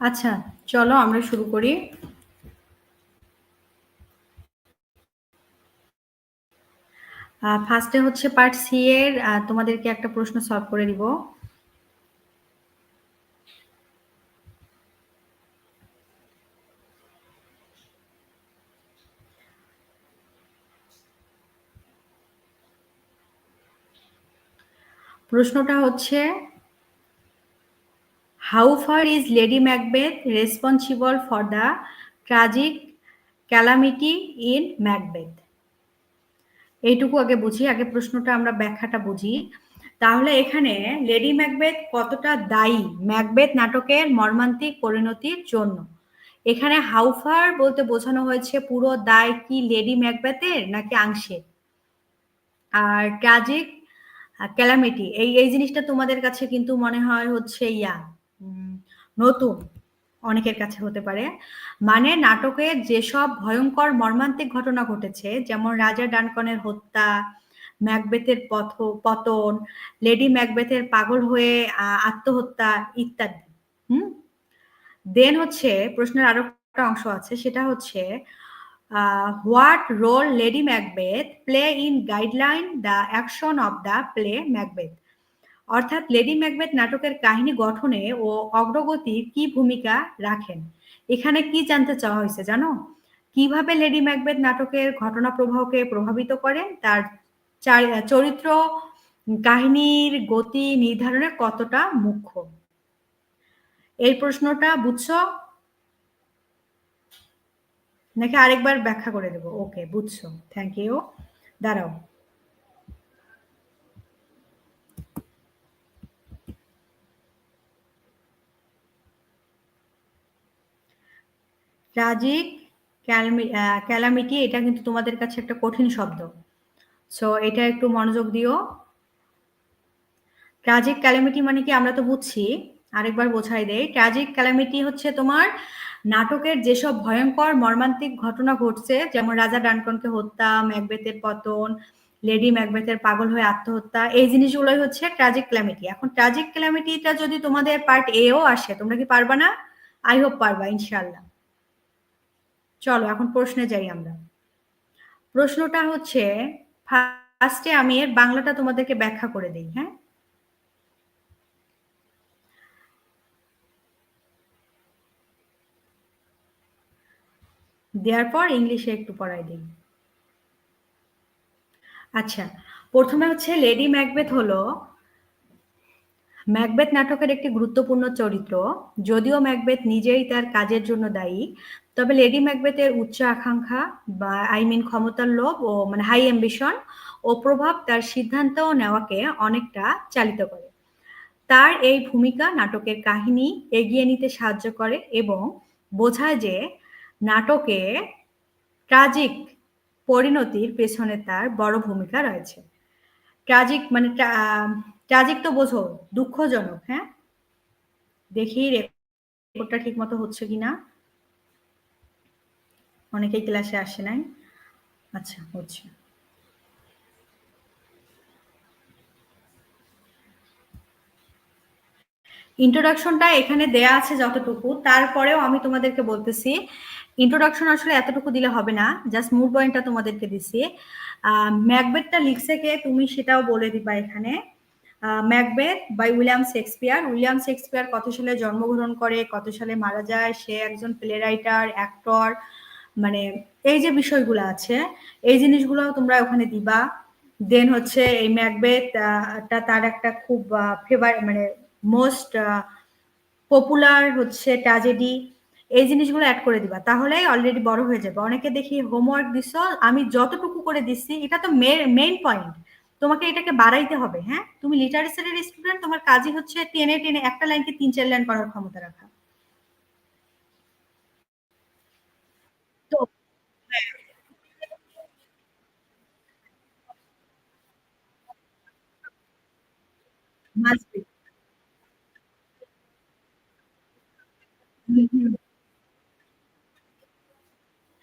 আচ্ছা চলো আমরা শুরু করি। ফার্স্টে হচ্ছে পার্ট সি এর তোমাদেরকে একটা প্রশ্ন সলভ করে দিব। প্রশ্নটা হচ্ছে how far is lady Macbeth responsible for the tragic calamity in Macbeth এইটুকু আগে বুঝি, আগে প্রশ্নটা আমরা ব্যাখ্যাটা বুঝি। তাহলে এখানে লেডি ম্যাকবেথ কতটা দায়ী? ম্যাকবেথ নাটকের মর্মান্তিক পরিণতির জন্য। এখানে হাউফার বলতে বোঝানো হয়েছে পুরো দায় কি লেডি ম্যাকবেথের নাকি আংশিক আর ট্রাজিক ক্যালামিটি এই এই জিনিসটা তোমাদের কাছে কিন্তু মনে হয় হচ্ছে ইয়া নতুন অনেকের কাছে হতে পারে। মানে নাটকের যেসব ভয়ঙ্কর মর্মান্তিক ঘটনা ঘটেছে, যেমন রাজা ডানকনের হত্যা, ম্যাকবেথের পথ, পতন, লেডি ম্যাকবেথের পাগল হয়ে আত্মহত্যা ইত্যাদি। হুম? দেন হচ্ছে প্রশ্নের আরও একটা অংশ আছে, সেটা হচ্ছে what role Lady Macbeth play in guideline the action of the play Macbeth? অর্থাৎ লেডি ম্যাকবেথ নাটকের কাহিনী গঠনে ও অগ্রগতি কি ভূমিকা রাখেন? এখানে কি জানতে চাওয়া হয়েছে জানো? কীভাবে লেডি ম্যাকবেথ নাটকের ঘটনা প্রবাহকে প্রভাবিত করে? তার চরিত্র, কাহিনীর গতি নির্ধারণে কতটা মুখ্য? এই প্রশ্নটা বুঝছ? নাকি আরেকবার ব্যাখ্যা করে দেবো? ওকে বুঝছ। থ্যাংক ইউ দাঁড়াও। ট্রাজিক ক্যালামিটি, এটা কিন্তু তোমাদের কাছে একটা কঠিন শব্দ। সো এটা একটু মনোযোগ দিও। ট্রাজিক ক্যালামিটি মানে কি আমরা তো বুঝছি, আরেকবার বোঝাই দেয় ট্রাজিক ক্যালামিটি হচ্ছে তোমার নাটকের যেসব ভয়ঙ্কর মর্মান্তিক ঘটনা ঘটছে, যেমন রাজা ডানকনকে হত্যা, ম্যাকবেথের পতন, লেডি ম্যাকবেথের পাগল হয়ে আত্মহত্যা, এই জিনিসগুলোই হচ্ছে ট্রাজিক ক্যালামিটি। এখন ট্রাজিক ক্যালামিটিটা যদি তোমাদের পার্ট এও আসে, তোমরা কি পারবা না? আই হোপ পারবা ইনশাল্লাহ চলো, এখন প্রশ্নে যাই আমরা। প্রশ্নটা হচ্ছে ফার্স্টে আমি এর বাংলাটা তোমাদেরকে ব্যাখ্যা করে দিই হ্যাঁ? দেওয়ার পর ইংলিশে একটু পড়াই দিই। আচ্ছা প্রথমে হচ্ছে লেডি ম্যাকবেথ হলো, ম্যাকবেথ নাটকের একটি গুরুত্বপূর্ণ চরিত্র, যদিও ম্যাকবেথ নিজেই তার কাজের জন্য দায়ী তবে লেডি ম্যাকবেথের উচ্চ আকাঙ্ক্ষা বা আই মিন ক্ষমতার লোভ ও মানে হাই অ্যাম্বিশন ও প্রভাব তার সিদ্ধান্ত নেওয়াকে অনেকটা চালিত করে। তার এই ভূমিকা নাটকের কাহিনী এগিয়ে নিতে সাহায্য করে এবং বোঝায় যে নাটকে ট্রাজিক পরিণতির পেছনে তার বড় ভূমিকা রয়েছে। ট্রাজিক মানে ট্রাজিক তো বোঝো, দুঃখজনক হ্যাঁ? দেখি রেকর্ডটা ঠিক মতো হচ্ছে কিনা। অনেকেই ক্লাসে আসে নাই। আচ্ছা হচ্ছে ইন্ট্রোডাকশনটা এখানে দেয়া আছে যতটুকু, তারপরেও আমি তোমাদেরকে বলতেছি ইন্ট্রোডাকশন আসলে এতটুকু দিলে হবে না জাস্ট মুড পয়েন্টটা তোমাদেরকে দিছি। ম্যাকবেথটা লিখছে কে? তুমি সেটাও বলে দিবা এখানে। Macbeth by William Shakespeare. William Shakespeare কত সালে জন্মগ্রহণ করে, কত সালে মারা যায়, সে একজন প্লে রাইটার অ্যাক্টর মানে এই যে বিষয়গুলো আছে, এই জিনিসগুলো তোমরা ওখানে দিবা। দেন হচ্ছে এই ম্যাকবেথ তার একটা খুব ফেভার মানে মোস্ট পপুলার হচ্ছে ট্র্যাজেডি এই জিনিসগুলো অ্যাড করে দিবা তাহলে অলরেডি বড় হয়ে যাবে। অনেকে দেখি হোমওয়ার্ক দিছ আমি যতটুকু করে দিচ্ছি এটা তো মেইন পয়েন্ট তোমাকে এটাকে বাড়াইতে হবে হ্যাঁ? তুমি লিটারেচারের স্টুডেন্ট তোমার কাজই হচ্ছে টেনে টেনে একটা লাইনকে তিন, চার লাইন করার ক্ষমতা রাখা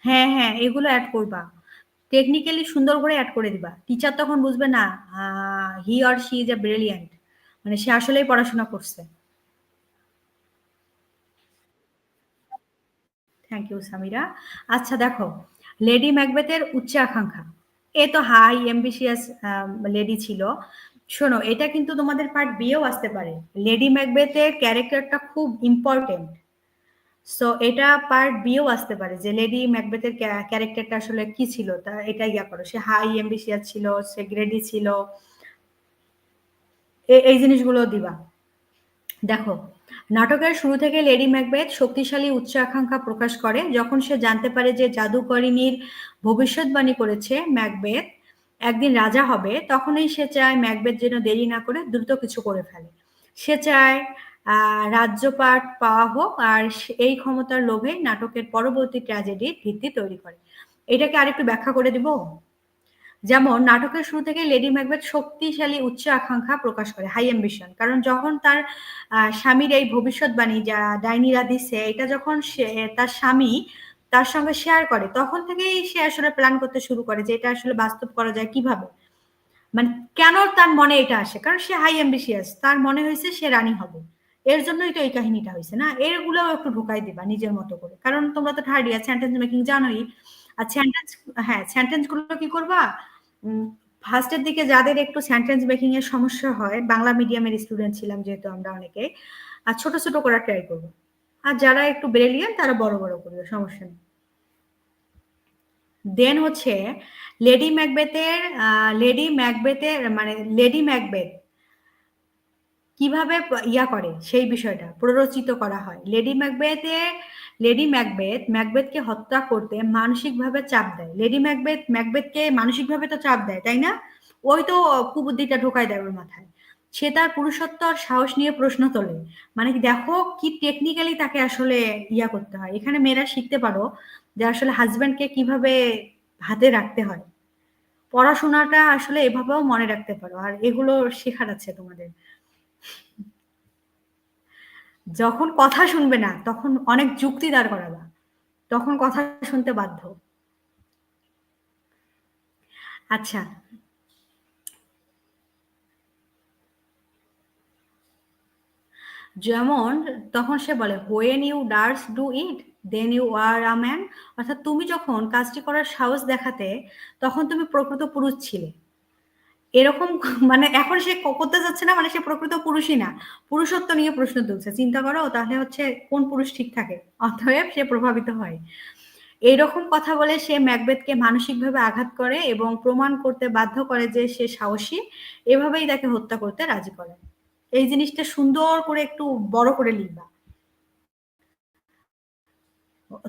হ্যাঁ হ্যাঁ এগুলো অ্যাড করবা। টেকনিক্যালি সুন্দর করে অ্যাড করে দিবা। টিচার তখন বুঝবে না he or she is a brilliant মানে সে আসলেই পড়াশোনা করছে। থ্যাংক ইউ সামিরা আচ্ছা দেখো লেডি ম্যাকবেথের উচ্চ আকাঙ্ক্ষা। এ তো হাই এম্বিশিয়াস লেডি ছিল। শোনো, এটা কিন্তু তোমাদের পার্ট বিয়েও আসতে পারে। লেডি ম্যাকবেথের ক্যারেক্টারটা খুব ইম্পর্টেন্ট সো এটা পার্ট বিও আসতে পারে, যে লেডি ম্যাকবেথের ক্যারেক্টারটা আসলে কি ছিল? তা এটা ইয়া করো, সে হাই এম্বিশিয়াস ছিল, সে গ্রেডি ছিল। এই জিনিসগুলো দিবা। দেখো, নাটকের শুরু থেকে লেডি ম্যাকবেথ শক্তিশালী, উচ্চ আকাঙ্ক্ষা প্রকাশ করে। যখন সে জানতে পারে যে জাদুকরিনীর ভবিষ্যৎবাণী করেছে ম্যাকবেথ একদিন রাজা হবে, তখনই সে চায় ম্যাকবেথ যেন দেরি না করে দ্রুত কিছু করে ফেলে। সে চায় রাজ্যপাট পাওয়া হোক আর এই ক্ষমতার লোভে নাটকের পরবর্তী ট্র্যাজেডির ভিত্তি তৈরি করে। এটাকে আরেকটু ব্যাখ্যা করে দিব? যেমন, নাটকের শুরু থেকে লেডি ম্যাকবেথ শক্তিশালী, উচ্চ আকাঙ্ক্ষা প্রকাশ করে হাই অ্যাম্বিশন কারণ যখন তার স্বামীর এই ভবিষ্যৎবাণী যা ডাইনিরা দিচ্ছে এটা যখন সে, তার স্বামী তার সঙ্গে শেয়ার করে, তখন থেকেই সে আসলে প্ল্যান করতে শুরু করে যে এটা আসলে বাস্তব করা যায় কীভাবে। মানে কেন তার মনে এটা আসে? কারণ সে হাই অ্যাম্বিশিয়াস তার মনে হয়েছে সে রানী হবে। এর জন্যই তো এই কাহিনীটা হয়েছে না? এরগুলো একটু ঢোকাই দিবা নিজের মতো করে। কারণ তোমরা তো থার্ড ইয়ার সেন্টেন্স মেকিং জানোই। আর সেন্টেন্স হ্যাঁ সেন্টেন্সগুলো কি করবা? ফার্স্টের দিকে যাদের একটু সেন্টেন্স মেকিং এর সমস্যা হয়, বাংলা মিডিয়ামের স্টুডেন্ট ছিলাম যেহেতু আমরা অনেকে, আর ছোট ছোট করার ট্রাই করব। আর যারা একটু ব্রেলিয়ান তারা বড় বড় করবে সমস্যা নেই। দেন হচ্ছে লেডি ম্যাকবেথের লেডি ম্যাকবেথের মানে লেডি ম্যাকবেথ কীভাবে ইয়া করে সেই বিষয়টা প্ররোচিত করা হয়। লেডি ম্যাকবেথের লেডি ম্যাকবেথ, ম্যাকবেথকে হত্যা করতে মানসিকভাবে চাপ দেয়। লেডি ম্যাকবেথ, ম্যাকবেথকে মানসিকভাবে তো চাপ দেয়, তাই না? ওই তো কুবুদ্ধিটা ঢোকায় দেয় ওর মাথায়। সে তার পুরুষত্ব আর সাহস নিয়ে প্রশ্ন তোলে। মানে দেখো কি টেকনিক্যালি তাকে আসলে ইয়া করতে হয়। এখানে মেয়েরা শিখতে পারো যে আসলে হাজব্যান্ডকে কীভাবে হাতে রাখতে হয়। পড়াশোনাটা আসলে এভাবেও মনে রাখতে পারো। আর এগুলো শেখার আছে তোমাদের। যখন কথা শুনবে না, তখন অনেক যুক্তি দাঁড় করাবা। তখন কথা শুনতে বাধ্য। আচ্ছা। যেমন তখন সে বলে when you durst do it then you are a man অর্থাৎ তুমি যখন কাজটি করার সাহস দেখাতে, তখন তুমি প্রকৃত পুরুষ ছিলে। এরকম মানে এখন সে করতে যাচ্ছে না মানে সে প্রকৃত পুরুষই না। পুরুষত্ব নিয়ে প্রশ্ন তুলছে। চিন্তা করো, তাহলে হচ্ছে কোন পুরুষ ঠিক থাকে? অতএব সে প্রভাবিত হয়। এইরকম কথা বলে সে ম্যাকবেথকে মানসিকভাবে আঘাত করে এবং প্রমাণ করতে বাধ্য করে যে সে সাহসী। এভাবেই তাকে হত্যা করতে রাজি করে। এই জিনিসটা সুন্দর করে একটু বড় করে লিখবা।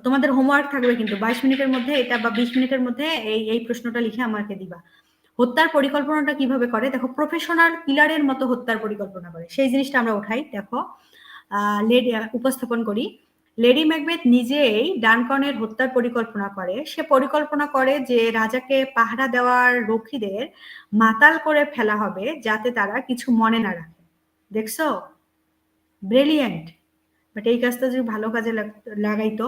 তোমাদের হোমওয়ার্ক থাকবে কিন্তু। বাইশ মিনিটের মধ্যে এটা বা বিশ মিনিটের মধ্যে এই এই প্রশ্নটা লিখে আমাকে দিবা। হত্যার পরিকল্পনাটা কীভাবে করে? দেখো প্রফেশনাল কিলারের মতো হত্যার পরিকল্পনা করে। সেই জিনিসটা আমরা উঠাই। দেখো লেডি উপস্থাপন করি। লেডি ম্যাকবেথ নিজেই ডানকনের হত্যার পরিকল্পনা করে। সে পরিকল্পনা করে যে রাজাকে পাহারা দেওয়ার রক্ষীদের মাতাল করে ফেলা হবে যাতে তারা কিছু মনে না রাখে। দেখছ? ব্রিলিয়েন্ট বাট এই কাজটা যদি ভালো কাজে লাগাইতো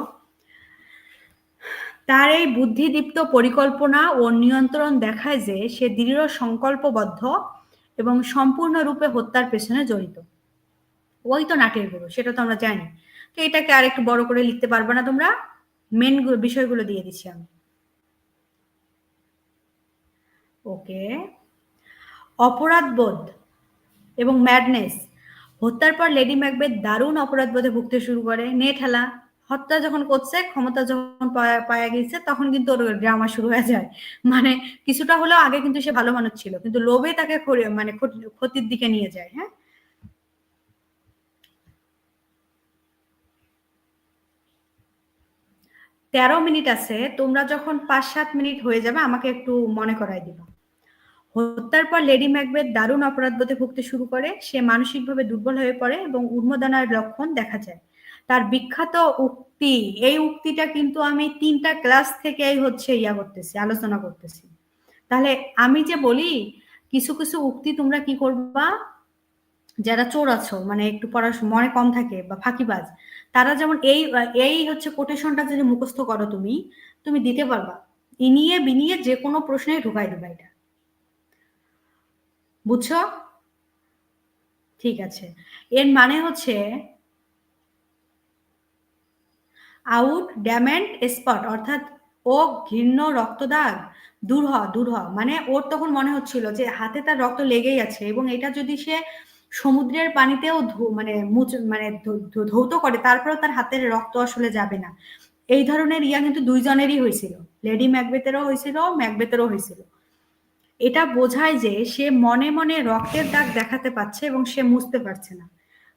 তার এই বুদ্ধিদীপ্ত পরিকল্পনা ও নিয়ন্ত্রণ দেখায় যে সে দৃঢ় সংকল্পবদ্ধ এবং সম্পূর্ণরূপে হত্যার পেছনে জড়িত। ওই তো নাটের গুরু, সেটা তো আমরা জানি। তো এটাকে আর একটু বড় করে লিখতে পারবে না তোমরা? মেন বিষয়গুলো দিয়ে দিচ্ছি আমি। ওকে। অপরাধবোধ এবং ম্যাডনেস হত্যার পর লেডি ম্যাকবেথ দারুণ অপরাধবোধে ভুগতে শুরু করে। নেট হেলা হত্যা যখন করছে, ক্ষমতা যখন পায়া গেছে, তখন কিন্তু ওর ড্রামা শুরু হয়ে যায়। মানে কিছুটা হলেও আগে কিন্তু সে ভালো মানুষ ছিল, কিন্তু লোভে তাকে মানে ক্ষতির দিকে নিয়ে যায় হ্যাঁ? তেরো মিনিট আছে, তোমরা যখন পাঁচ সাত মিনিট হয়ে যাবে, আমাকে একটু মনে করাই দিবা। হত্যার পর লেডি ম্যাকবেথ দারুণ অপরাধবোধে ভুগতে শুরু করে, সে মানসিকভাবে দুর্বল হয়ে পড়ে এবং উন্মদানার লক্ষণ দেখা যায়। তার বিখ্যাত উক্তি, এই উক্তিটা কিন্তু আমি তিনটা ক্লাস থেকে হচ্ছে ইয়া করতেছি, আলোচনা করতেছি। তাহলে আমি যে বলি, কিছু কিছু উক্তি তোমরা কি করবা? যারা চোর আছো মানে একটু পড়াশোনা মনে কম থাকে বা ফাঁকিবাজ, তারা যেমন এই এই হচ্ছে কোটেশনটা যদি মুখস্থ করো তুমি তুমি দিতে পারবা। ইনিয়ে বিনিয়ে যে কোনো প্রশ্নে ঢুকাই দেবা এটা। বুঝছ? ঠিক আছে। এর মানে হচ্ছে আউট ড্যামেন্ট স্পট, অর্থাৎ ও ঘৃণ্য রক্তদাগ দূর হ দূর হ মানে ওর তখন মনে হচ্ছিল যে হাতে তার রক্ত লেগেই আছে এবং এটা যদি সে সমুদ্রের পানিতেও মানে মানে ধৌত করে, তারপরেও তার হাতের রক্ত আসলে যাবে না। এই ধরনের ইয়া কিন্তু দুইজনেরই হয়েছিল। লেডি ম্যাকবেতেরও হয়েছিল ম্যাকবেতেরও হয়েছিল। এটা বোঝায় যে সে মনে মনে রক্তের দাগ দেখাতে পাচ্ছে এবং সে মুছতে পারছে না।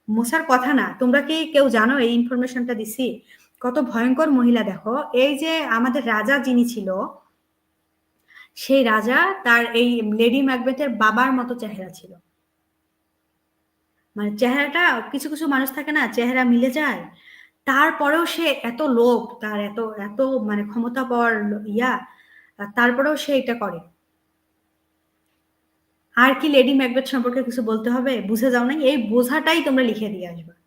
মোছার কথা না। তোমরা কি কেউ জানো এই ইনফরমেশনটা দিছি? কত ভয়ঙ্কর মহিলা, দেখো। এই যে আমাদের রাজা যিনি ছিল, সেই রাজা তার এই লেডি ম্যাকবেথের বাবার মতো চেহারা ছিল। মানে চেহারাটা, কিছু কিছু মানুষ থাকে না, চেহারা মিলে যায়। তারপরেও সে এত লোভ, তার এত এত মানে ক্ষমতা পর ইয়া, তারপরেও সে এটা করে। আর কি লেডি ম্যাকবেথ সম্পর্কে কিছু বলতে হবে? বুঝে যাও নাই? এই বোঝাটাই তোমরা লিখে দিয়ে আসবে।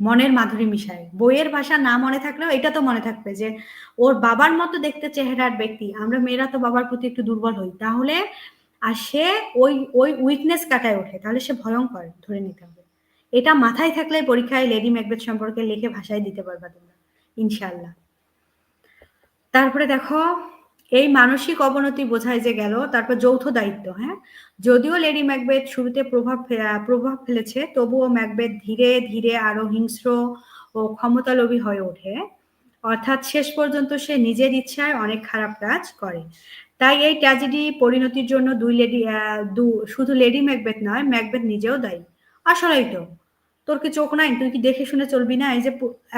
মনের মাধুরী মিশায় বইয়ের ভাষা না মনে থাকলেও এটা তো মনে থাকবে যে, ওর বাবার মতো দেখতে চেহারার ব্যক্তি। আমরা মেয়েরা তো বাবার প্রতি একটু দুর্বল হই। তাহলে আর সে ওই ওই উইকনেস কাটায় ওঠে। তাহলে সে ভয়ঙ্কর ধরে নিতে হবে। এটা মাথায় থাকলে পরীক্ষায় লেডি ম্যাকবেথ সম্পর্কে লিখে ভাষায় দিতে পারবা তোমরা ইনশাল্লাহ তারপরে দেখো এই মানসিক অবনতি বোঝায় যে গেল, তারপর যৌথ দায়িত্ব হ্যাঁ? যদিও লেডি ম্যাকবেথ শুরুতে প্রভাব প্রভাব ফেলেছে, তবুও ম্যাকবেথ ধীরে ধীরে আরও হিংস্র ও ক্ষমতালোভী হয়ে ওঠে। অর্থাৎ শেষ পর্যন্ত সে নিজের ইচ্ছায় অনেক খারাপ কাজ করে। তাই এই ট্র্যাজেডি পরিণতির জন্য দুই লেডি শুধু লেডি ম্যাকবেথ নয়, ম্যাকবেথ নিজেও দায়ী। আসলেই তো। তোর কি চোখ নাই? তুই কি দেখে শুনে চলবি না? এই যে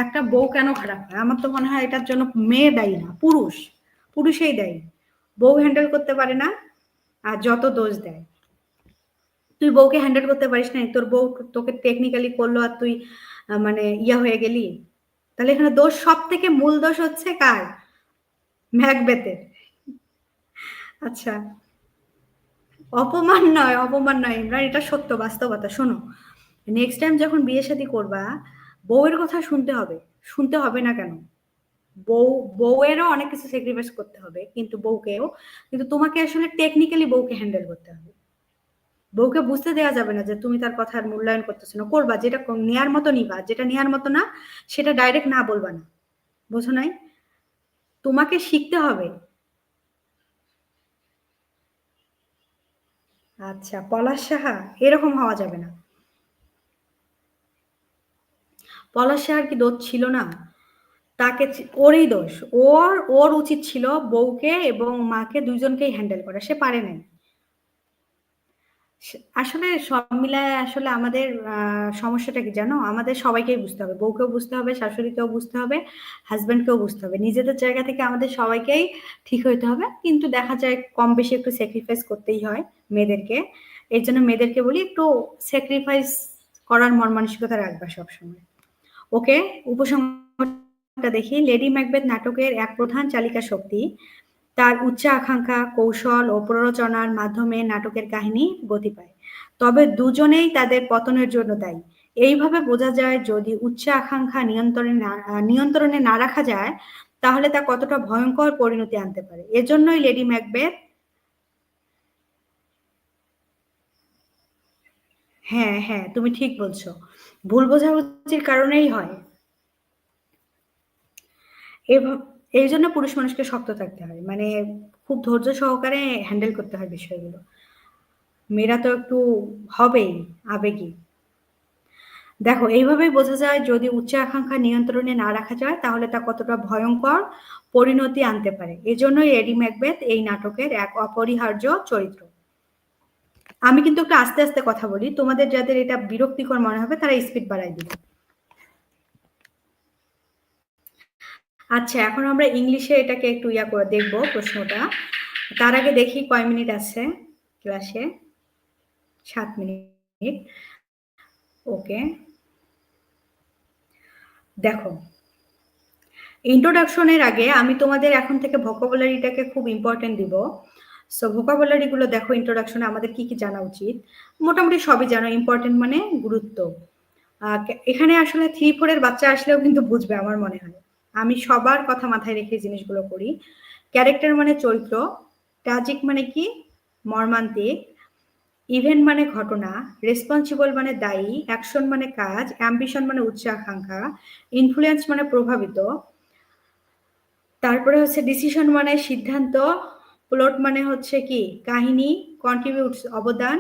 একটা বউ কেন খারাপ হয়? আমার তো মনে হয় এটার জন্য মেয়ে দায়ী না, পুরুষ। পুরুষেই দেয়। বউ হ্যান্ডেল করতে পারে না, আর যত দোষ দেয়। তুই বউকে হ্যান্ডেল করতে পারিস না তোর বউ তোকে টেকনিক্যালি করল আর তুই মানে ইয়া হয়ে গেলি। তাহলে এখানে দোষ সব থেকে মূল দোষ হচ্ছে কার? ম্যাকবেতের আচ্ছা। অপমান নয় অপমান নয়, ইমরান, এটা সত্য, বাস্তবতা। শোনো নেক্সট টাইম যখন বিয়ে শাদী করবা, বউয়ের কথা শুনতে হবে। শুনতে হবে না কেন? বউ, বউয়েরও অনেক কিছু স্যাক্রিফাইস করতে হবে, কিন্তু বউকেও। কিন্তু তোমাকে আসলে টেকনিক্যালি বউকে হ্যান্ডেল করতে হবে। বউকে বুঝতে দেওয়া যাবে না যে তুমি তার কথার মূল্যায়ন করতেছো না। করবা, যেটা নেয়ার মতো নিবা। যেটা নেয়ার মতো না, সেটা ডাইরেক্ট না বলবা না। বোঝো নাই? তোমাকে শিখতে হবে। আচ্ছা পলাশ সাহা, এরকম হওয়া যাবে না। পলাশ সাহার কি দোষ ছিল না? তাকে ওরই দোষ। ওর ওর উচিত ছিল বউকে এবং মাকে দুজনকেই হ্যান্ডেল করা। সে পারে নাই। আসলে সব মিলায় আসলে আমাদের সমস্যাটা কি জানো? আমাদের সবাইকেই বুঝতে হবে। বউকেও বুঝতে হবে, শাশুড়িকেও বুঝতে হবে হাজব্যান্ডকেও বুঝতে হবে। নিজেদের জায়গা থেকে আমাদের সবাইকেই ঠিক হইতে হবে। কিন্তু দেখা যায় কম বেশি একটু স্যাক্রিফাইস করতেই হয় মেয়েদেরকে। এর জন্য মেয়েদেরকে বলি একটু স্যাক্রিফাইস করার মন মানসিকতা রাখবা সবসময়। ওকে, উপসংহার দেখি লেডি ম্যাকবেথ নাটকের এক প্রধান চালিকা শক্তি। তার উচ্চ আকাঙ্ক্ষা, কৌশল ও প্ররোচনার মাধ্যমে নাটকের কাহিনী গতি পায়। তবে দুজনেই তাদের পতনের জন্য দায়ী। এইভাবে বোঝা যায় যদি উচ্চ আকাঙ্ক্ষা নিয়ন্ত্রণে নিয়ন্ত্রণে না রাখা যায়, তাহলে তা কতটা ভয়ঙ্কর পরিণতি আনতে পারে। এজন্যই লেডি ম্যাকবেথ হ্যাঁ হ্যাঁ তুমি ঠিক বলছো। ভুল বোঝাবুঝির কারণেই হয়। এই জন্য পুরুষ মানুষকে শক্ত থাকতে হয়। মানে খুব ধৈর্য সহকারে হ্যান্ডেল করতে হয় বিষয়গুলো। মেয়েরা তো একটু হবেই, আবেগী। দেখো, এইভাবেই বোঝা যায় যদি উচ্চ আকাঙ্ক্ষা নিয়ন্ত্রণে না রাখা যায়, তাহলে তা কতটা ভয়ঙ্কর পরিণতি আনতে পারে। এজন্যই এডি ম্যাকবেথ এই নাটকের এক অপরিহার্য চরিত্র। আমি কিন্তু একটু আস্তে আস্তে কথা বলি। তোমাদের যাদের এটা বিরক্তিকর মনে হবে, তারা স্পিড বাড়াই দিবে। আচ্ছা এখন আমরা ইংলিশে এটাকে একটু ইয়া করে দেখব প্রশ্নটা। তার আগে দেখি কয় মিনিট আছে ক্লাসে? সাত মিনিট। ওকে। দেখো, ইন্ট্রোডাকশনের আগে আমি তোমাদের এখন থেকে ভোকাবুলারিটাকে খুব ইম্পর্টেন্ট দিব। সো ভোকাবুলারি গুলো দেখো ইন্ট্রোডাকশনে আমাদের কি কি জানা উচিত? মোটামুটি সবই জানো ইম্পর্টেন্ট মানে গুরুত্ব। এখানে আসলে থ্রি ফোরের বাচ্চা আসলেও কিন্তু বুঝবে, আমার মনে হয়। আমি সবার কথা মাথায় রেখে জিনিসগুলো করি। ক্যারেক্টার মানে চরিত্র ট্রাজিক মানে কি? মর্মান্তিক। ইভেন্ট মানে ঘটনা রেসপন্সিবল মানে দায়ী অ্যাকশন মানে কাজ অ্যাম্বিশন মানে উচ্চ আকাঙ্ক্ষা ইনফ্লুয়েন্স মানে প্রভাবিত। তারপরে হচ্ছে ডিসিশন মানে সিদ্ধান্ত প্লট মানে হচ্ছে কি? কাহিনী কন্ট্রিবিউটস অবদান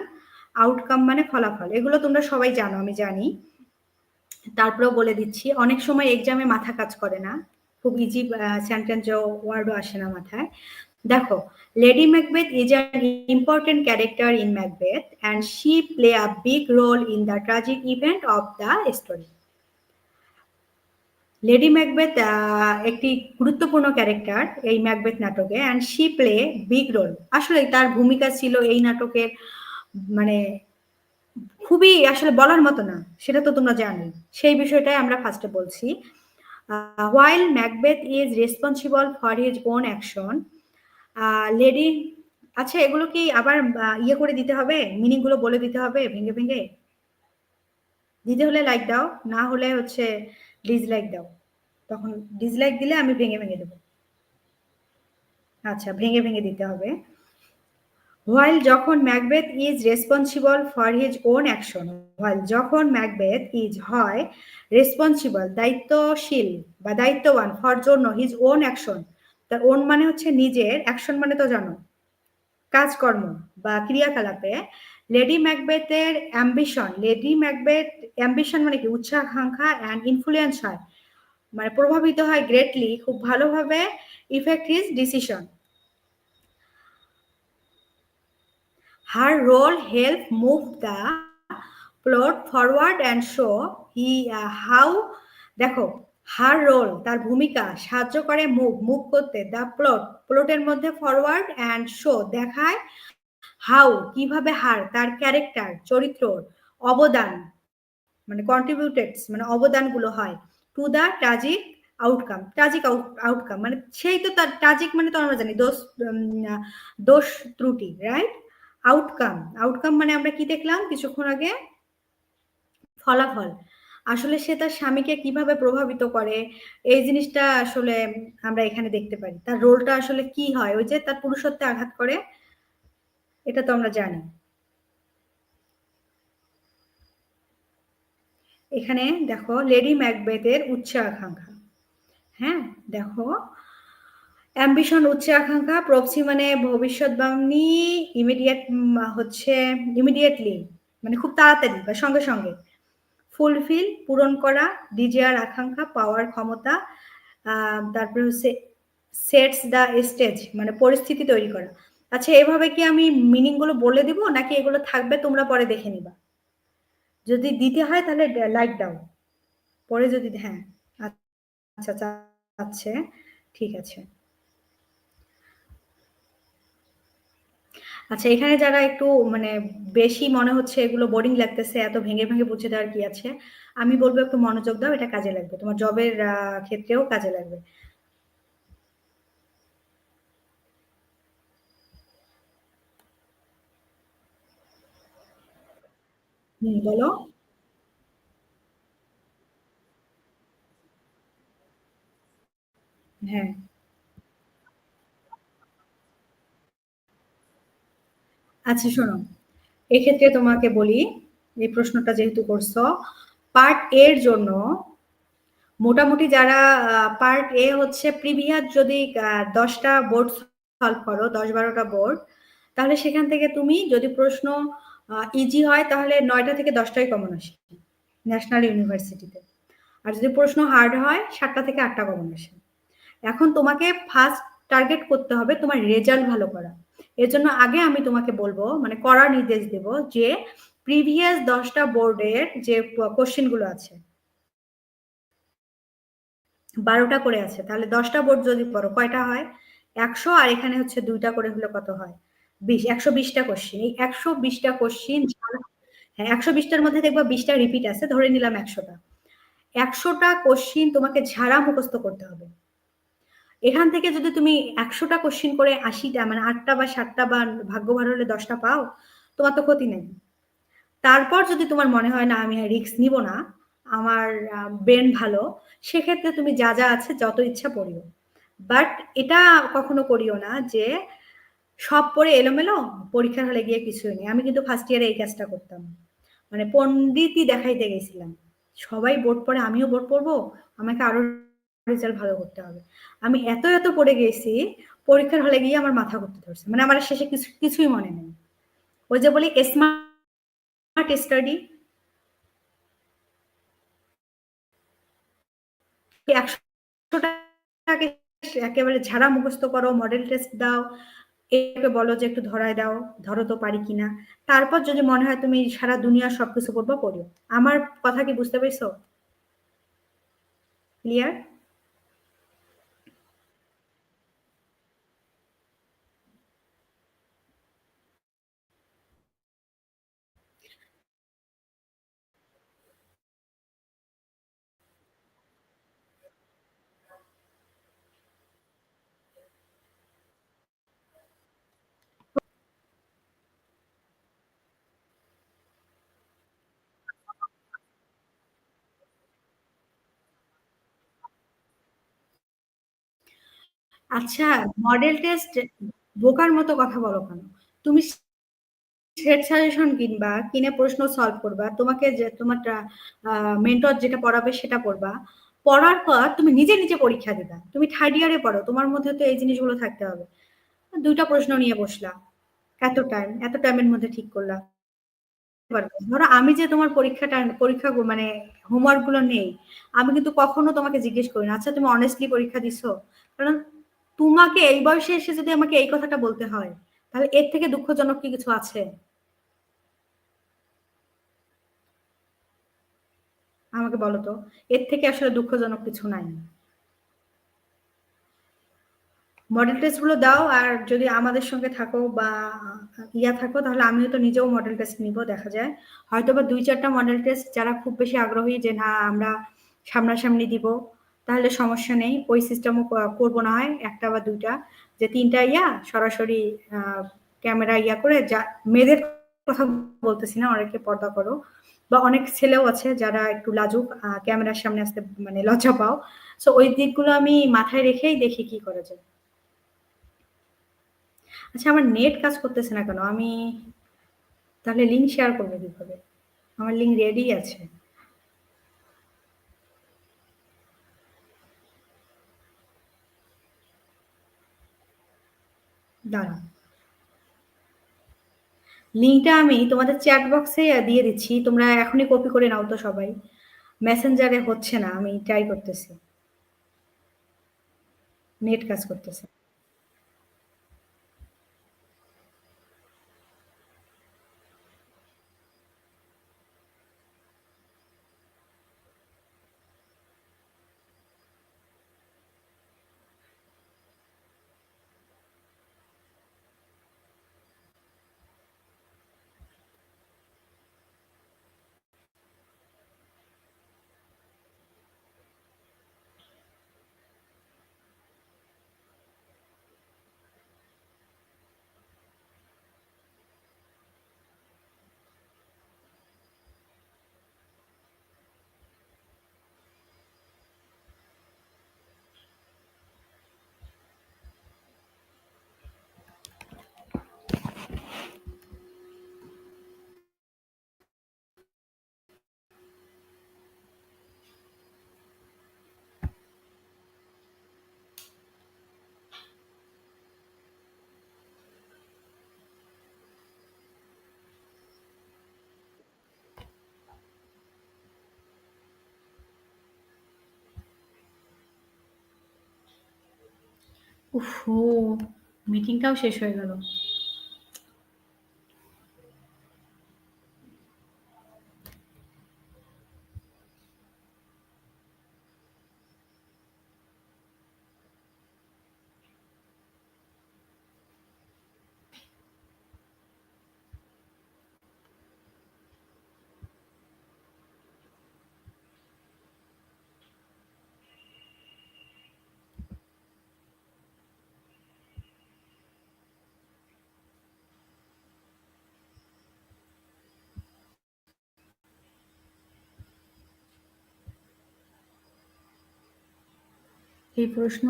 আউটকাম মানে ফলাফল। এগুলো তোমরা সবাই জানো, আমি জানি। তারপরেও বলে দিচ্ছি, অনেক সময় এক্সামে মাথা কাজ করে না। খুব ইজি সেন্টেন্স ওয়ার্ডও আসে না মাথায়। দেখো lady Macbeth is an important character in Macbeth and she play a big role in the tragic event of the story lady Macbeth একটি গুরুত্বপূর্ণ ক্যারেক্টার এই ম্যাকবেথ নাটকে and she play big role আসলে তার ভূমিকা ছিল এই নাটকের মানে খুবই আসলে বলার মতো না, সেটা তো তোমরা জানো সেই বিষয়টাই আমরা ফার্স্টে বলছি। While Macbeth is responsible for his own action lady আচ্ছা এগুলো কি আবার ইয়ে করে দিতে হবে? মিনিংগুলো বলে দিতে হবে? ভেঙে ভেঙে? দিতে হলে লাইক দাও, না হলে হচ্ছে ডিসলাইক দাও। তখন ডিসলাইক দিলে আমি ভেঙে ভেঙে দেবো। আচ্ছা ভেঙে ভেঙে দিতে হবে। হোয়াইল যখন Macbeth is responsible for his own action while যখন ম্যাকবেথ ইজ হয় রেসপন্সিবল দায়িত্বশীল বা দায়িত্ববান ফর জন্য হিজ ওন অ্যাকশন তার ওন মানে হচ্ছে নিজের অ্যাকশন মানে তো জানো, কাজকর্ম বা ক্রিয়াকলাপে লেডি ম্যাকবেথের অ্যাম্বিশন লেডি ম্যাকবেথ অ্যাম্বিশন মানে কি? উচ্চাকাঙ্ক্ষা অ্যান্ড ইনফ্লুয়েন্স হয়। মানে প্রভাবিত হয় গ্রেটলি খুব ভালোভাবে effect his decision her role help move the plot forward and show he how দেখো হার রোল তার ভূমিকা সাহায্য করে মুভ মুভ করতে দ্য প্লট প্লটের মধ্যে ফরওয়ার্ড অ্যান্ড শো দেখায় হাউ কীভাবে হার তার ক্যারেক্টার চরিত্র, অবদান মানে কন্ট্রিবিউটেডস মানে অবদানগুলো হয় to the tragic outcome tragic outcome মানে সেই তো তার ট্রাজিক মানে তো আমরা জানি, দোষ দোষ ত্রুটি রাইট আউটকাম আউটকাম মানে আমরা কি দেখলাম? কিছুক্ষণ আগে ফলাফল। আসলে সে তার স্বামীকে কীভাবে প্রভাবিত করে? এই জিনিসটা আসলে আমরা এখানে দেখতে পারি। তার রোলটা আসলে কি হয়? ওই যে তার পুরুষত্বে আঘাত করে, এটা তো আমরা জানি। এখানে দেখো লেডি ম্যাকবেথের উচ্চ আকাঙ্ক্ষা। হ্যাঁ দেখো অ্যাম্বিশন উচ্চ আকাঙ্ক্ষা প্রপসি মানে ভবিষ্যৎবাণী ইমিডিয়েট হচ্ছে ইমিডিয়েটলি মানে খুব তাড়াতাড়ি বা সঙ্গে সঙ্গে। ফুলফিল পূরণ করা ডিজিয়ার আকাঙ্ক্ষা পাওয়ার ক্ষমতা তারপরে হচ্ছে সেটস দ্য স্টেজ মানে পরিস্থিতি তৈরি করা। আচ্ছা এভাবে কি আমি মিনিংগুলো বলে দিব নাকি এগুলো থাকবে তোমরা পরে দেখে নিবা? যদি দিতে হয় তাহলে লাইক দাও পরে যদি হ্যাঁ আচ্ছা আচ্ছা ঠিক আছে। আচ্ছা এখানে যারা একটু মানে বেশি মনে হচ্ছে এগুলো বোরিং লাগতেছে, এত ভেঙে ভেঙে বুঝে দেওয়ার কি আছে? আমি বলব একটু মনোযোগ দাও, এটা কাজে লাগবে। তোমার জবের ক্ষেত্রেও কাজে লাগবে। বলো। হ্যাঁ। আচ্ছা শোনো। এক্ষেত্রে তোমাকে বলি, এই প্রশ্নটা যেহেতু করছ পার্ট এর জন্য মোটামুটি যারা পার্ট এ হচ্ছে প্রিভিয়াস যদি দশটা বোর্ড সলভ করো, দশ বারোটা বোর্ড তাহলে সেখান থেকে তুমি যদি প্রশ্ন ইজি হয়, তাহলে নয়টা থেকে দশটাই কমন আসে ন্যাশনাল ইউনিভার্সিটিতে আর যদি প্রশ্ন হার্ড হয়, সাতটা থেকে আটটা কমন আসে। এখন তোমাকে ফার্স্ট টার্গেট করতে হবে তোমার রেজাল্ট ভালো করা। এর জন্য আগে আমি তোমাকে বলব মানে করার নির্দেশ দেব যে প্রিভিয়াস দশটা বোর্ডের যে কোশ্চেনগুলো আছে, বারোটা করে আছে, তাহলে দশটা বোর্ড যদি পড়ো কয়টা হয়? একশো আর এখানে হচ্ছে দুইটা করে হলে কত হয়? বিশ, একশো বিশটা কোশ্চিন এই একশো বিশটা কোশ্চিন হ্যাঁ একশো বিশটার মধ্যে দেখবা বিশটা রিপিট আছে, ধরে নিলাম একশোটা। একশোটা কোশ্চিন তোমাকে ঝাড়া মুখস্থ করতে হবে। এখান থেকে যদি তুমি একশোটা কোশ্চিন করে আশিটা মানে আটটা বা সাতটা বা ভাগ্য ভালো হলে দশটা পাও, তোমার তো ক্ষতি নেই। তারপর যদি তোমার মনে হয়, না, আমি রিক্স নিব না, আমার ব্রেন ভালো, সেক্ষেত্রে তুমি যা যা আছে, যত ইচ্ছা পড়িও। বাট এটা কখনো করিও না যে, সব পড়ে এলোমেলো, পরীক্ষার হলে গিয়ে কিছুই নেই। আমি কিন্তু ফার্স্ট ইয়ারে এই কাজটা করতাম। মানে পণ্ডিতই দেখাইতে গেছিলাম। সবাই বোর্ড পড়ে, আমিও বোর্ড পড়ব, আমাকে আরও রেজাল্ট ভালো করতে হবে। আমি এত এত পড়ে গেছি, পরীক্ষার হলে গিয়ে আমার মাথা করতে ধরছে। মানে আমার শেষে কিছু, কিছুই মনে নেই। ওই যে বলি স্মার্ট স্টাডি একেবারে ঝাড়া মুখস্থ করো মডেল টেস্ট দাও একে বলো যে একটু ধরায় দাও, ধরো তো পারি কিনা। তারপর যদি মনে হয় তুমি সারা দুনিয়ার সবকিছু করব পড়ো আমার কথা কি বুঝতে পেরেছ? ক্লিয়ার আচ্ছা মডেল টেস্ট বোকার মতো কথা বলো কেন? তুমি সেট সাজেশন কিনবা, কিনে প্রশ্ন সলভ করবা, তোমাকে যে, তোমার মেন্টর যেটা পড়াবে সেটা পড়বা। পড়ার পর তুমি নিজে নিজে পরীক্ষা দিবা। তুমি থার্ড ইয়ারে পড়ো, তোমার মধ্যে তো এই জিনিসগুলো থাকতে হবে। দুইটা প্রশ্ন নিয়ে বসলা। এত টাইম এত টাইমের মধ্যে ঠিক করলা। ধরো আমি যে তোমার পরীক্ষাটা, পরীক্ষা মানে হোমওয়ার্কগুলো নেই, আমি কিন্তু কখনো তোমাকে জিজ্ঞেস করি না আচ্ছা তুমি অনেস্টলি পরীক্ষা দিছো? কারণ তোমাকে এই বয়সে এসে যদি আমাকে এই কথাটা বলতে হয়, তাহলে এর থেকে দুঃখজনক কি কিছু আছে? আমাকে বলো তো, এর থেকে আসলে দুঃখজনক কিছু নাই। মডেল টেস্টগুলো দাও, আর যদি আমাদের সঙ্গে থাকো বা ইয়া থাকো, তাহলে আমিও তো নিজেও মডেল টেস্ট নিব, দেখা যায়। হয়তো বা দুই চারটা মডেল টেস্ট যারা খুব বেশি আগ্রহী যে না, আমরা সামনাসামনি দিব। তাহলে সমস্যা নেই। ওই সিস্টেমও করব না হয় একটা বা দুইটা। যে তিনটা ইয়া, সরাসরি ক্যামেরা ইয়া করে যা, মেয়েদের কথা বলতেছি না, অনেকে পর্দা করো। বা অনেক ছেলেও আছে যারা একটু লাজুক ক্যামেরার সামনে আসতে মানে লজ্জা পাও। সো ওই দিকগুলো আমি মাথায় রেখেই দেখি কি করা যায়। আচ্ছা আমার নেট কাজ করতেছে না কেন? আমি তাহলে লিঙ্ক শেয়ার করব কীভাবে? আমার লিঙ্ক রেডি আছে। দাঁড়ান লিঙ্কটা আমি তোমাদের চ্যাট বক্সে দিয়ে দিচ্ছি। তোমরা এখনই কপি করে নাও তো সবাই। মেসেঞ্জারে হচ্ছে না, আমি ট্রাই করতেছি। নেট কাজ করতেছে। উফো মিটিংটাও শেষ হয়ে গেল। এই প্রশ্ন